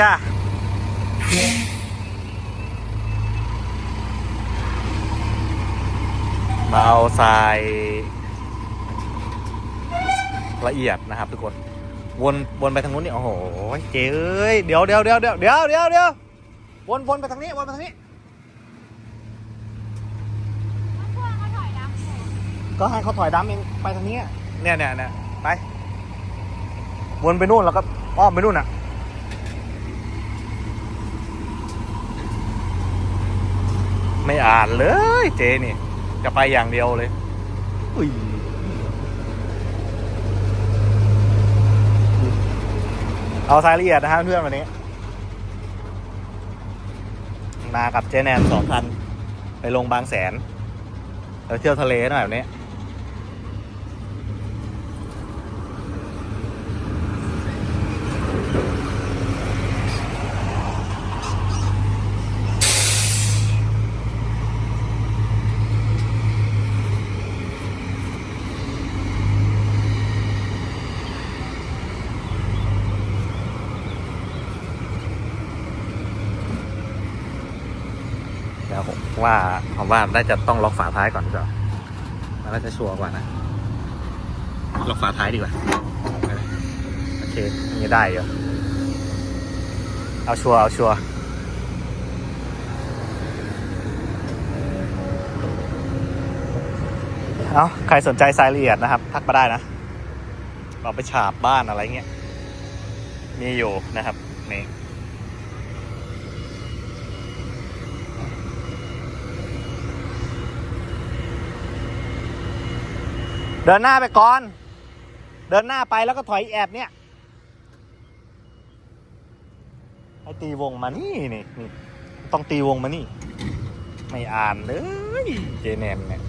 จ้ามาเอาทรายละเอียดนะครับทุกคน วนวนไปทางนู้นนี่โอ้โหเจ๊เอ้ยเดี๋ยวเดี๋ยวเดี๋ยวเดี๋ยวเดี๋ยวเดี๋ยวเดี๋ยววนวนไปทางนี้วนไปทางนี้ ก็ให้เขาถอยดำเองไปทางนี้เนี่ยเนี่ยเนี่ยไป วนไปนู่นแล้วก็อ้อมไปนู่นอะ ไม่อ่านเลยเจนี่ จะไปอย่างเดียวเลย อุ้ยเอารายละเอียดนะฮะเพื่อนวันนี้ มากับเจแนนสองพัน ไปลงบางแสน ไปเที่ยวทะเลหน่อยวันนี้ เดี๋ย ว่าผมว่าน่าจะต้องล็อกฝาท้ายก่อนดีกว่ามันน่าจะชัวร์กว่านะ ล็อกฝาท้ายดีกว่า โอเคนี่ได้อยู่เอาชัวร์เอาชัวร์เอาใครสนใจรายละเอียดนะครับ ทักมาได้นะ เราไปฉาบบ้านอะไรเงี้ย มีอยู่นะครับนี่ เดินหน้าไปก่อน เดินหน้าไปแล้วก็ถอยแอบเนี่ยให้ตีวงมานี่นี่นี่ ต้องตีวงมานี่ ไม่อ่านเลย เจแนนเนี่ย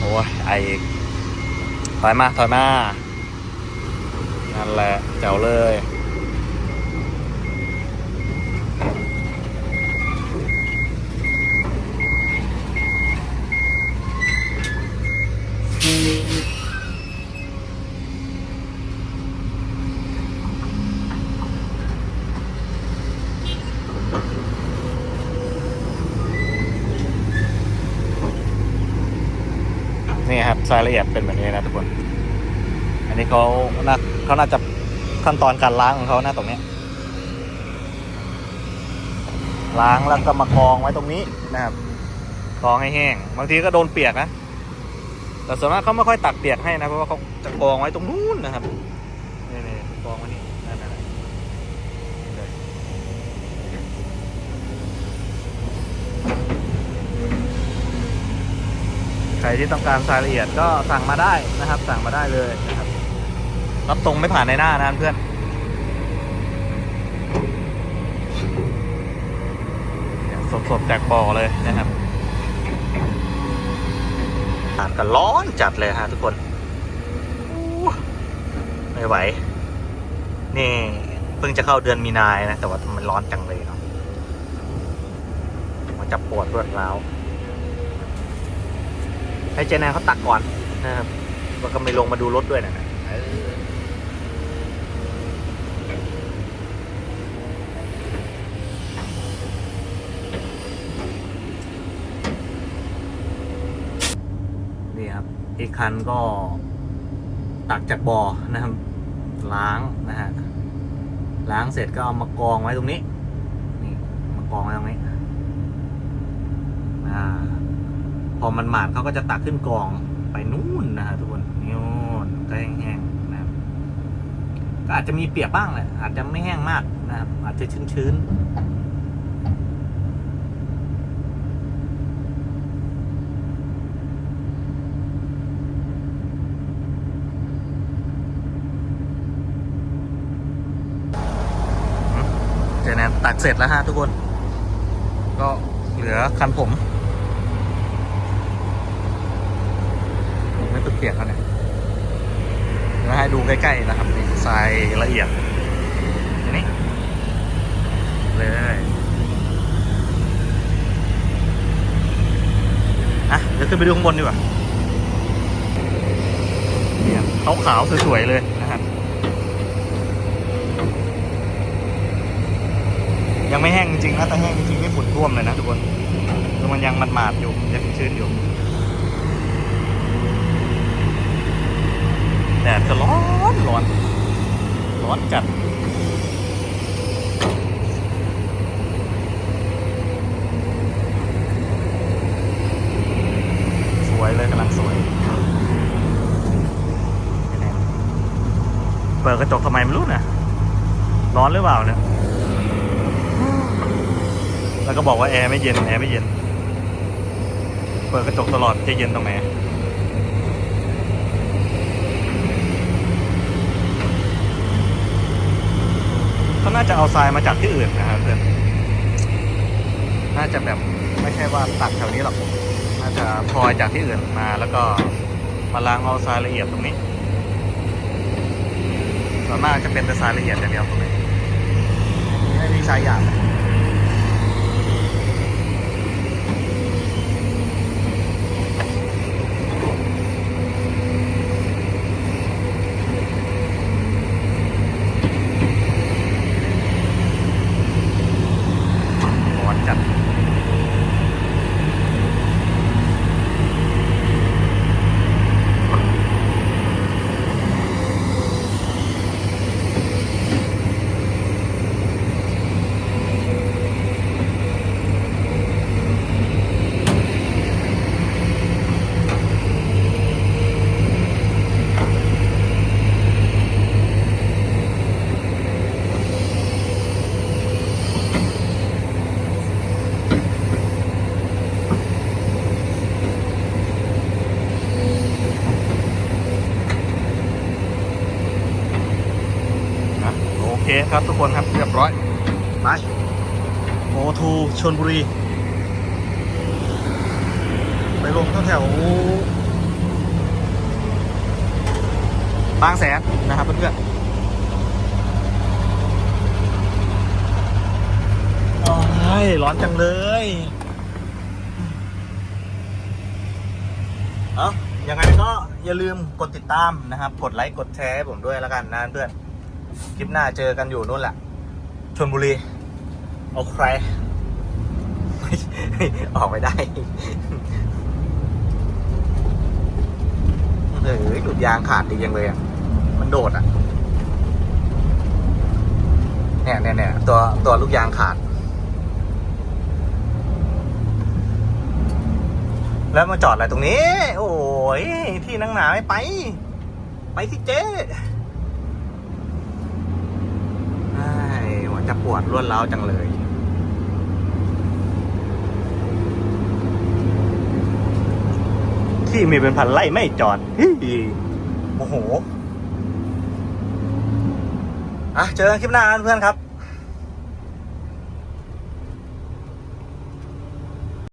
โอ้ยไออีก ถอยมา ถอยมา นั่นแหละแจ๋วเลย นี่ค รายละเอียดเป็นแบบนี้นะทุกคน อันนี้เขาน่าเขาน่าจะขั้นตอนการล้างของเขาหน้าตรงนี้ล้างแล้วก็มากองไว้ตรงนี้นะครับกองให้แห้ง บางทีก็โดนเปียกนะ แต่ส่วนมากเขาไม่ค่อยตักเปียกให้นะ เพราะว่าเขาจะกองไว้ตรงนู้นนะครับ นี่นี่กองไว้นี่นั่นนั่นนั่นนี่เลย ใคร ที่ต้องการรายละเอียดก็สั่งมาได้นะครับ สั่งมาได้เลยนะครับ รับตรงไม่ผ่านในหน้านะเพื่อนสดๆจากบ่อเลยนะครับอากาศก็ร้อนจัดเลยฮะทุกคน ไม่ไหว นี่เพิ่งจะเข้าเดือนมีนายนะ แต่ว่ามันร้อนจังเลยเนาะมันจะปวดรวดร้าว ให้เจแนนเขาตักก่อนนะครับแล้วก็ไม่ลงมาดูรถด้วยนะนี่ครับอีกคันก็ตักจากบ่อนะครับ ล้างนะฮะล้างเสร็จก็เอามากองไว้ตรงนี้ นี่มากองไว้ตรงนี้อ่า พอมันหมาดเขาก็จะตักขึ้นกองไปนู่นนะฮะทุกคนนี่นก็แห้งๆนะครับก็อาจจะมีเปียกบ้างแหละอาจจะไม่แห้งมากนะครับ อาจจะชื้นๆเจอนะตักเสร็จแล้วฮะทุกคน ก็เหลือคันผม ผมไม่เปียกๆแล้วเนี่ยเดี๋ยวให้ดูใกล้ๆนะครับนี่ทรายละเอียดนนี้เลยอะเดี๋ยวขึ้นไปดูข้างบนดีกว่าเนี่ยขาวๆสวยๆเลยนะครับยังไม่แห้งจริงๆนะแต่แห้งจริงๆไม่ฝุ่นท่วมเลยนะทุกคนคือมันยังมันหมาดอยู่ยังชื้นอยู่ ดดก็ร้อนร้อนร้อนจัดสวยเลยกำลังสวยเปิดกระจกทำไมไม่รู้นะร้อนหรือเปล่าเนี่ยแล้วก็บอกว่าแอร์ไม่เย็นแอร์ไม่เย็น เปิดกระจกตลอดจะเย็นตรงไหนเขา น่าจะเอาทรายมาจากที่อื่นนะครับเพื่อนน่าจะแบบไม่ใช่ว่าตักแถวนี้หรอกน่าจะพลอยจากที่อื่นมา แล้วก็มาล้างเอาทรายละเอียดตรงนี้ส่วนมากจะเป็นแต่ทรายละเอียดอย่างเดียวตรงนี้ไม่มีทรายหยาบ ร้อนจัดนะโอ เคครับทุกคนครับเรียบร้อยไปโอทูชนบุรี ไปลงแถวบางแสนนะครับเพื่อนๆโอ้ยร้อนจังเลย เอ้ายังไงก็อย่าลืมกดติดตามนะครับ กดไลค์ กดแชร์ให้ผมด้วยแล้วกันนะเพื่อน คลิปหน้าเจอกันอยู่นู่นแหละชนบุรี เอาใคร ออกไม่ได้ เออหลุดยางขาดดีจังเลยอะ มันโดดอะ เนี่ยเนี่ยเนี่ยตัวตัวลูกยางขาด แล้วมาจอดอะไรตรงนี้ โอ้ย ที่นั่งหนาไม่ไป ไปสิเจ๊ไอ้หั วจะปวดรวดร้าวจังเลยที่มีเป็นพันไล่ไม่จอดโอ้โหอะเจอกันคลิปหน้าเพื่อนครับ